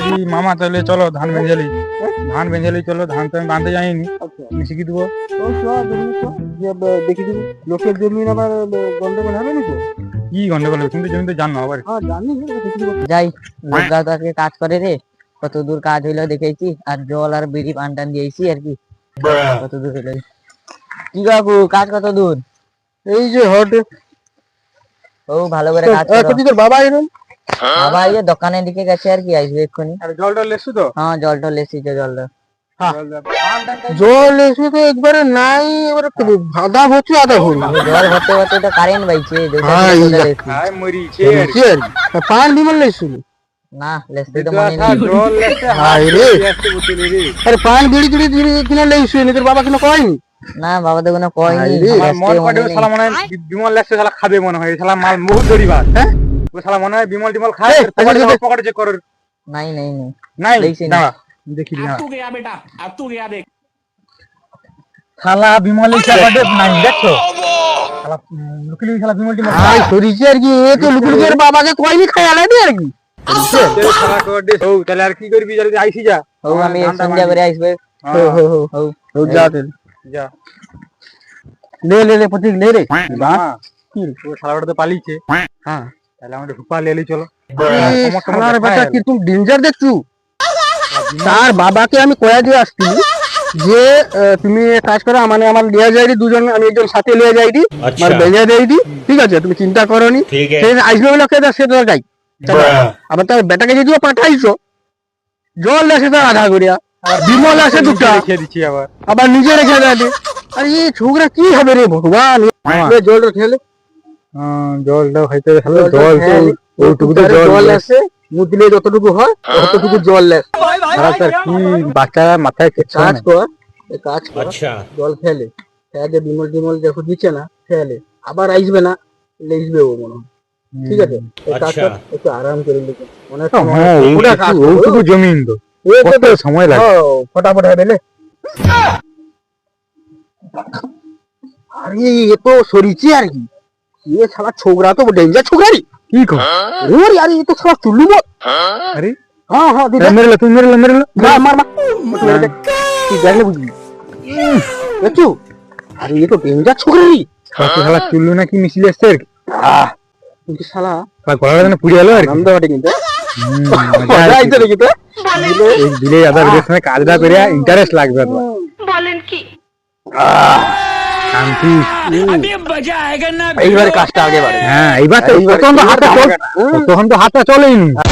বলছি মামা তাহলে চলো ধান বেঞ্জালি ধান বেঞ্জালি চলো ধান তো আমি বাঁধতে জানিনি আচ্ছা। তুমি দেবো। দেখি দিবি। লোকের জমি আবার গন্ডগোল হবে না তো কি গন্ডগোল হবে? তুমি তো জমি জানো আবার। হ্যাঁ জানি দেখি দিব। যাই লোকরা তো আজকে কাজ করে রে। কত দূর কাজ হইল দেখেছি আর জল আর বিড়ি পান টান দিয়েছি আর কি। কত দূর হইল। কি কাকু কাজ কত দূর? এই যে হট। ও ভালো করে কাজ করো। বাবা এরকম বাবা এই যে দোকানের দিকে গেছে আর কি আসবে এক্ষুনি। আর জল টল এসছো তো? হ্যাঁ জল টল এসেছে জলটা। জল জল এসে তো একবারে নাই এবারে হচ্ছে আধা হল। জল হতে হতে তো কারেন্ট বাইছে হ্যাঁ, যা। লেসি। মরিছে কি। আর কি? পান বিমল লেছিল না? লেসতে তো মনে নেই। জল হাই রে। আরে পান বিড়ি ধীরে কিনে লেছিল তোর বাবা কিনে কয়নি? না বাবা তো কোনো কয়নি রে। আমার মন পাটে শালা মনে বিমল শালা খাবে মনে হয় শালা মাল বহুত ভাত হ্যাঁ? ওই শালা মনে হয় বিমল টিমল খায় আচ্ছা, আচ্ছা, পকেটে চেক কর। নাই নাই নাই। নাই? দাঁড়া দেখি না তু গয়া বেটা আর তু দেখ। শালা বিমল পকেটে নাই দেখছ? শালা লুকিলি শালা বিমল টিমল ভাই সরিছে আর কি এ তো বাবাকে কইনি খায় আর কি? পালিছে হ্যাঁ। তাহলে রূপা লেলি চলো। কি তুমি ডেঞ্জার তার বাবাকে আমি কয়া দিয়ে আসছি যে তুমি কাজ করো মানে আমার দুজন আমি একজন সাথে আমার বেজা ঠিক আছে? তুমি চিন্তা করো নি আসবে বলে সে তো আবার তার বেটাকে পাঠাইছো জল আসে তার আধা করিয়া বিমল আসে দুটা আবার। নিজে রেখে দেয় আর এই ছোকরা কি হবে রে ভগবান? জল খেলে হ্যাঁ, জলটা হয়তো জল ওইটুকুতে হ্যাঁ, জল আসে যতটুকু হয় ততটুকু জল লাগে বাচ্চারা মাথায় কাজ কর কাজ জল ফেলে। হ্যাঁ, ফেলে বিমল দিচ্ছে না ফেলে। আবার আসবে না ও মনে ঠিক আছে? আচ্ছা। একটু আরাম করে সময় আরে এ আর কি। এ শালা ছোকরা তো ডেঞ্জার ছোকরা রে কি? কর ওরে আরে এ তো শালা চুল্লু মত আরে? হ্যাঁ হ্যাঁ দিদা। মেরে তুমি মেরে মেরে মার। মার মার মেরে দেখ। তুই দেখলে বুঝবি। দেখছ? আরে এ তো ডেঞ্জার ছোকরা রে শালা চুল্লু নাকি মিছিল এসছে আর কি? আহ কিন্তু শালা শালা গলাটা যেন পুড়ে গেল আর কি? আনন্দ বাটে কিন্তু। মজা কি। আইছে নাকি তো? এই দিলে আদার সময় কাজটা করে ইন্টারেস্ট লাগবে তো শান্তি। এইবারে কাজটা আগে বাড়ে। হ্যাঁ এইবার তো তখন তো হাতটা তখন তো হাতটা চলেইনি হ্যাঁ।